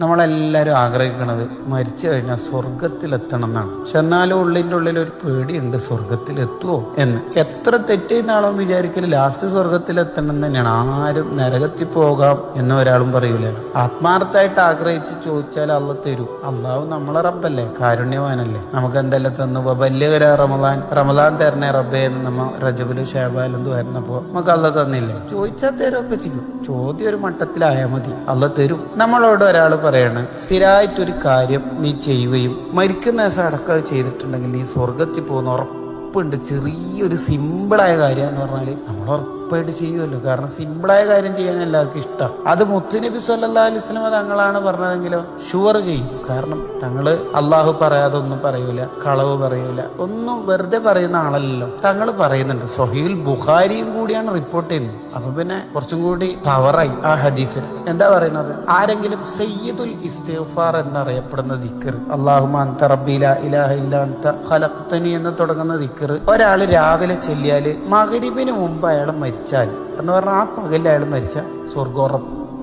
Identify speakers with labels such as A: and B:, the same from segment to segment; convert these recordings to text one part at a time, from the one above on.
A: നമ്മളെല്ലാവരും ആഗ്രഹിക്കുന്നത് മരിച്ചു കഴിഞ്ഞാൽ സ്വർഗത്തിലെത്തണം എന്നാണ്. പക്ഷെ എന്നാലും ഉള്ളിന്റെ ഉള്ളിൽ ഒരു പേടിയുണ്ട് സ്വർഗത്തിലെത്തുമോ എന്ന്. എത്ര തെറ്റെന്നാളോ വിചാരിക്കൽ ലാസ്റ്റ് സ്വർഗത്തിലെത്തണം തന്നെയാണ്. ആരും നരകത്തിൽ പോകാം എന്ന് ഒരാളും പറയൂല. ആത്മാർത്ഥമായിട്ട് ആഗ്രഹിച്ച് ചോദിച്ചാൽ അള്ള തരൂ. അള്ളാഹു നമ്മളെ റബ്ബല്ലേ കാരുണ്യവാനല്ലേ. നമുക്ക് എന്തെല്ലാം തന്നു വല്യകര റമദാൻ. റമദാൻ തരണേ റബ്ബേ എന്ന് നമ്മ റജബിലും ഷേബാലും വരുന്നപ്പോ നമുക്ക് അള്ള തന്നില്ലേ? ചോദിച്ചാൽ തരുമൊക്കെ ചെയ്യും. ചോദ്യം ഒരു മട്ടത്തിലായാൽ മതി. അള്ള തരും. നമ്മളോട് ഒരാൾ പറയാണ് സ്ഥിരമായിട്ടൊരു കാര്യം നീ ചെയ്യുകയും മരിക്കുന്ന ദിവസം അടക്കം അത് ചെയ്തിട്ടുണ്ടെങ്കിൽ നീ സ്വർഗത്തിൽ പോകുന്ന ഉറപ്പുണ്ട്. ചെറിയൊരു സിമ്പിളായ കാര്യം എന്ന് പറഞ്ഞാൽ നമ്മൾ ഉറപ്പായിട്ട് ചെയ്യുമല്ലോ. കാരണം സിമ്പിളായ കാര്യം ചെയ്യാൻ എല്ലാവർക്കും ഇഷ്ടം. അത് മുത്തുനബി സല്ലാ അലിസ്ലമ തങ്ങളാണ് പറഞ്ഞതെങ്കിലോ ഷുവർ ചെയ്യും. കാരണം തങ്ങൾ അള്ളാഹു പറയാതെ ഒന്നും പറയൂല കളവ് പറയൂല ഒന്നും വെറുതെ പറയുന്ന ആളല്ലല്ലോ. തങ്ങൾ പറയുന്നുണ്ട്. സൊഹീൽ ബുഖാരിയും കൂടിയാണ് റിപ്പോർട്ട് ചെയ്യുന്നത്. അപ്പൊ പിന്നെ കുറച്ചും കൂടി പവറായി ആ ഹദീസിൽ. എന്താ പറയുന്നത്? ആരെങ്കിലും സയ്യിദുൽ ഇസ്തിഗ്ഫാർ എന്നറിയപ്പെടുന്ന ദിക്കർ അള്ളാഹു അന്ത ഇലാഹ ഇല്ല എന്ന് തുടങ്ങുന്ന ദിക്കർ ഒരാൾ രാവിലെ ചെല്ലിയാൽ മകരിബിന് മുമ്പ് അയാൾ മരിച്ചാൽ എന്ന് പറഞ്ഞാൽ ആ പകലിൽ അയാൾ മരിച്ച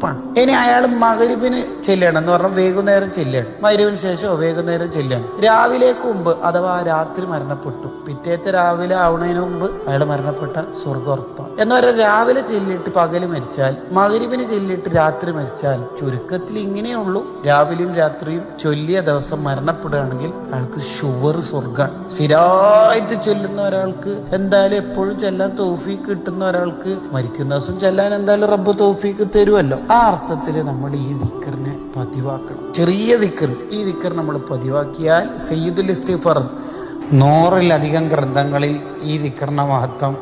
A: സ്വർഗോറപ്പാണ് ഇനി അയാൾ മകരിബിന് ചെല്ലുകയാണ്. എന്ന് പറഞ്ഞാൽ വൈകുന്നേരം ചെല്ലുകയാണ്. മകരിബിന് ശേഷമോ വൈകുന്നേരം ചെല്ലുകയാണ്. രാവിലേക്ക് മുമ്പ് അഥവാ രാത്രി മരണപ്പെട്ടു. പിറ്റേത്തെ രാവിലെ ആവുന്നതിന് മുമ്പ് അയാൾ മരണപ്പെട്ട സ്വർഗം ഉറപ്പാണ്. എന്ന് പറഞ്ഞാൽ രാവിലെ ചെല്ലിട്ട് പകൽ മരിച്ചാൽ മകരിബിന് ചെല്ലിട്ട് രാത്രി മരിച്ചാൽ ചുരുക്കത്തിൽ ഇങ്ങനെയുള്ളൂ രാവിലെയും രാത്രിയും ചൊല്ലിയ ദിവസം മരണപ്പെടുകയാണെങ്കിൽ അയാൾക്ക് ഷുവർ സ്വർഗാണ് സ്ഥിരമായിട്ട് ചൊല്ലുന്ന ഒരാൾക്ക് എന്തായാലും എപ്പോഴും ചെല്ലാൻ തോഫീക്ക് കിട്ടുന്ന ഒരാൾക്ക് മരിക്കുന്ന ദിവസം ചെല്ലാൻ എന്തായാലും റബ്ബ് തോഫീക്ക് തരുമല്ലോ. ആ അർത്ഥത്തിൽ നമ്മൾ ഈ ദിക്കറിനെ പതിവാക്കണം. ചെറിയ ദിക്കർ. ഈ ദിക്കർ നമ്മൾ പതിവാക്കിയാൽ സയ്യിദുൽ ഇസ്തിഫർ നൂറിലധികം ഗ്രന്ഥങ്ങളിൽ ഈ ദിക്കറിന്റെ മഹത്വം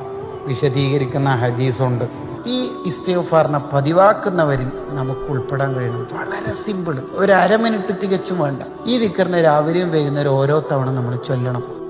A: വിശദീകരിക്കുന്ന ഹദീസുണ്ട്. ഈ ഇസ്തിഫാറിനെ പതിവാക്കുന്നവരിൽ നമുക്ക് ഉൾപ്പെടാൻ കഴിയണം. വളരെ സിമ്പിൾ. ഒരു അര മിനിറ്റ് തികച്ചും വേണ്ട. ഈ ദിക്കറിനെ രാവിലെയും വൈകുന്നേരം ഓരോ തവണ നമ്മൾ ചൊല്ലണം.